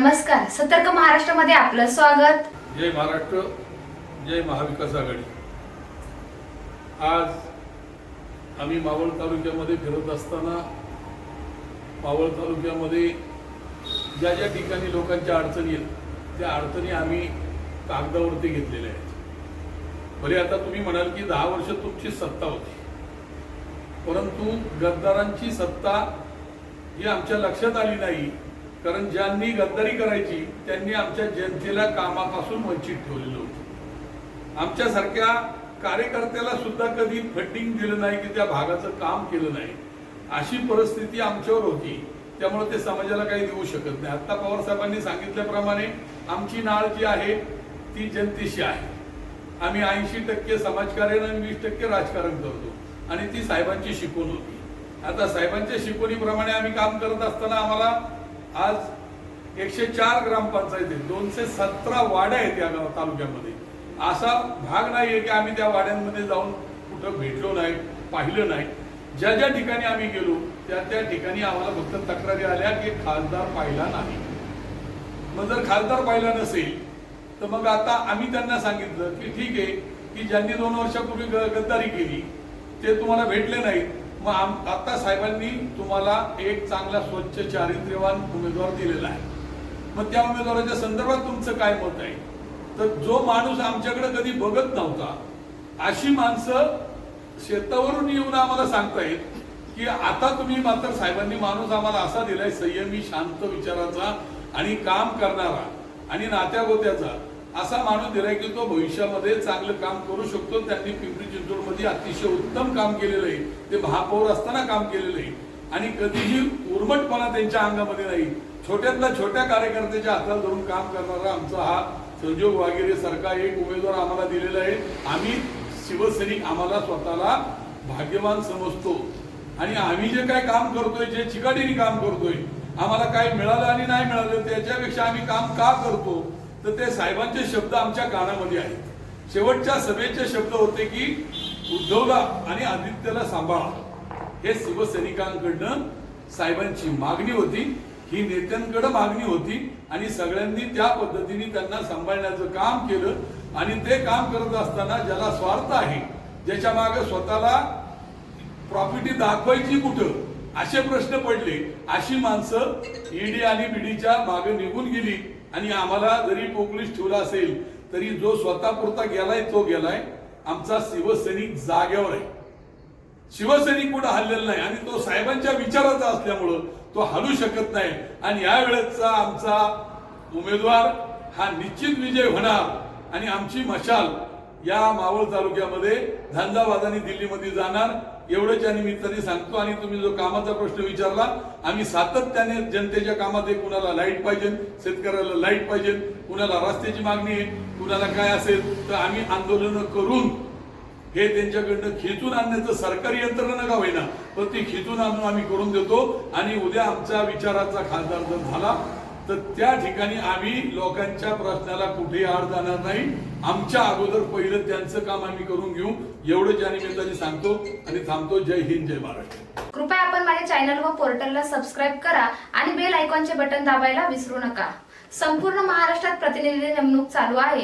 नमस्कार सतर्क महाराष्ट्रामध्ये आपलं स्वागत. जय महाराष्ट्र जय महाविकास आघाडी. आज आम्ही मावळ तालुक्यामध्ये फिरत असताना मावळ तालुक्यामध्ये ज्या ज्या ठिकाणी लोकांच्या अडचणी आहेत त्या अडचणी आम्ही कागदावरती घेतलेल्या आहेत. भले आता तुम्ही म्हणाल की दहा वर्ष तुमची सत्ता होती परंतु गद्दारांची सत्ता ही आमच्या लक्षात आली नाही. कारण ज्यांनी गद्दारी करायची त्यांनी आमच्या जनतेला कामापासून वंचित ठेवलेलं होतं. आमच्यासारख्या कार्यकर्त्याला सुद्धा कधी फंडिंग दिलं नाही की त्या भागाचं काम केलं नाही. अशी परिस्थिती आमच्यावर होती. त्यामुळे ते समाजाला काही देऊ शकत नाही. आता पवार साहेबांनी सांगितल्याप्रमाणे आमची नाळ जी आहे ती जनतेशी आहे. आम्ही ऐंशी टक्के समाजकार्य आणि वीस टक्के राजकारण करतो. आणि ती साहेबांची शिकवण होती. आता साहेबांच्या शिकवणीप्रमाणे आम्ही काम करत असताना आम्हाला आज एकशे चार ग्रामपंचायती दोनशे सतरा वाड्या आहेत या तालुक्यामध्ये. असा भाग नाही आहे की आम्ही त्या वाड्यांमध्ये जाऊन कुठं भेटलो नाही पाहिलं नाही. ज्या ज्या ठिकाणी आम्ही गेलो त्या त्या ठिकाणी आम्हाला फक्त तक्रारी आल्या की खासदार पाहिला नाही. मग जर खासदार पाहिला नसेल तर मग आता आम्ही त्यांना सांगितलं की ठीक आहे की ज्यांनी दोन वर्षापूर्वी ग- गद्दारी केली ते तुम्हाला भेटले नाहीत. मग आम- आता साहेबांनी तुम्हाला एक चांगला स्वच्छ चारित्र्यवान उमेदवार दिलेला आहे. मग त्या उमेदवाराच्या संदर्भात तुमचं काय मत आहे? तर जो माणूस आमच्याकडे कधी बघत नव्हता अशी माणसं शेतावरून येऊन आम्हाला सांगतायत की आता तुम्ही मात्र साहेबांनी माणूस आम्हाला असा दिलाय संयमी शांत विचाराचा आणि काम करणारा आणि नात्या गोत्याचा असा माणूस दिलाय की तो भविष्यामध्ये चांगलं काम करू शकतो. त्यांनी पिंपरी चिंचवडमध्ये अतिशय उत्तम काम केलेलं आहे. ते महापौर असताना काम केलेलं आहे. आणि कधीही उर्मटपणा त्यांच्या अंगामध्ये नाही. छोट्यातल्या छोट्या कार्यकर्त्याच्या हातात धरून काम करणारा आमचा हा संजोग वागिरे सारखा एक उमेदवार आम्हाला दिलेला आहे. आम्ही शिवसैनिक आम्हाला स्वतःला भाग्यवान समजतो. आणि आम्ही जे काय काम करतोय जे चिकाटीने काम करतोय आम्हाला काय मिळालं आणि नाही मिळालं त्याच्यापेक्षा आम्ही काम का करतो? तर ते साहेबांचे शब्द आमच्या कानामध्ये आहेत. शेवटच्या सभेचे शब्द होते की उद्धवला आणि आदित्यला सांभाळा. हे शिवसैनिकांकडनं साहेबांची मागणी होती ही नेत्यांकडे मागणी होती आणि सगळ्यांनी त्या पद्धतीने त्यांना सांभाळण्याचं काम केलं आणि ते काम करत असताना ज्याला स्वार्थ आहे ज्याच्या मागे स्वतःला प्रॉपर्टी दाखवायची कुठं असे प्रश्न पडले. अशी माणसं ईडी आणि बीडीच्या मागे निघून गेली. आणि आम्हाला जरी पोकलीस ठेवला असेल तरी जो स्वतःपुरता गेलाय तो गेलाय. आमचा शिवसैनिक जागेवर आहे. शिवसैनिक कुठं हल्लेला नाही. आणि तो साहेबांच्या विचाराचा असल्यामुळं तो हलू शकत नाही. आणि या वेळेचा आमचा उमेदवार हा निश्चित विजय होणार. आणि आमची मशाल या मावळ तालुक्यामध्ये झंझावादाने दिल्लीमध्ये जाणार. एवढ्याच्या निमित्ताने सांगतो आणि तुम्ही जो कामाचा प्रश्न विचारला आम्ही सातत्याने जनतेच्या कामात आहे कुणाला लाइट पाहिजे शेतकऱ्याला लाइट पाहिजे कुणाला रस्त्याची मागणी आहे कुणाला काय असेल तर आम्ही आंदोलन करून हे त्यांच्याकडनं खेचून आणण्याचं सरकारी यंत्रणा का होईना पण ती खेचून आणून आम्ही करून देतो. आणि उद्या आमच्या विचाराचा खासदार जर झाला तर त्या ठिकाणी आम्ही लोकांच्या प्रश्नाला कुठेही आड जाणार नाही. आमच्या अगोदर पहिलं त्यांचं काम आम्ही करून घेऊ. एवढं या निमित्ताने सांगतो आणि थांबतो. जय हिंद जय महाराष्ट्र. कृपया आपण माझ्या चॅनल व पोर्टलला सबस्क्राईब करा आणि बेल आयकॉनचे बटन दाबायला विसरू नका. संपूर्ण महाराष्ट्रात प्रतिनिधी नेमणूक चालू आहे.